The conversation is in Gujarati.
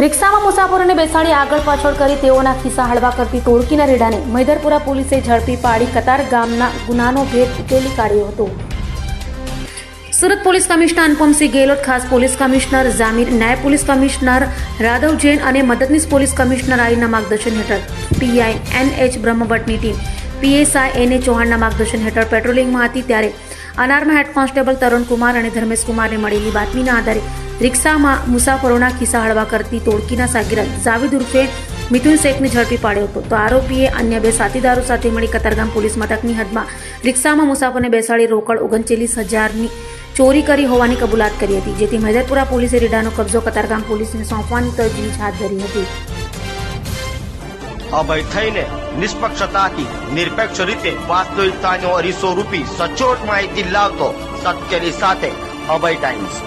રિક્ષામાં મુસાફરોને બેસાડી આગળ પાછળ કરી તેઓના ખિસ્સા હળવા કરતી ટોળકીના રેડાને મૈદરપુરા પોલીસે ઝડપી પાડી કતાર ગામના ગુનાનો ભેદ ઉકેલી કાઢ્યો હતો. સુરત પોલીસ કમિશનર અનુપમસિંહ ગેહલોત, ખાસ પોલીસ કમિશનર જામીર, નાયબ પોલીસ કમિશનર રાધવ જૈન અને મદદનીશ પોલીસ કમિશનર આઈના માર્ગદર્શન હેઠળ પીઆઈ એન એચ બ્રહ્મભટ્ટની ટીમ પીએસઆઈ એન એ ચૌહાણના માર્ગદર્શન હેઠળ પેટ્રોલિંગમાં હતી ત્યારે અનારમાં હેડ કોન્સ્ટેબલ તરુણકુમાર અને ધર્મેશકુમારને મળેલી બાતમીના આધારે રિક્ષામાં મુસાફરોના ખિસ્સા હળવા કરતી ટોળકીના સાગીરા જાવીદ ઉર્ફે મિથુન શેખને ઝડપી પાડ્યો હતો. તો આરોપીએ અન્ય બે સાથીદારો સાથે મળી કતારગામ પોલીસ મથકની હદમાં રિક્ષામાં મુસાફરને બેસાડી રોકડ ઓગણચાલીસ હજારની ચોરી કરી હોવાની કબૂલાત કરી હતી, જેથી મૈદરપુરા પોલીસે રેડાનો કબજો કતારગામ પોલીસને સોંપવાની તજવીજ હાથ ધરી હતી. અભય થઈને નિષ્પક્ષતાથી નિરપેક્ષ રીતે વાસ્તવિકતાનો અરીસો રૂપી સચોટ માહિતી લાવતો સત્યની સાથે અભય ટાઈમ્સ.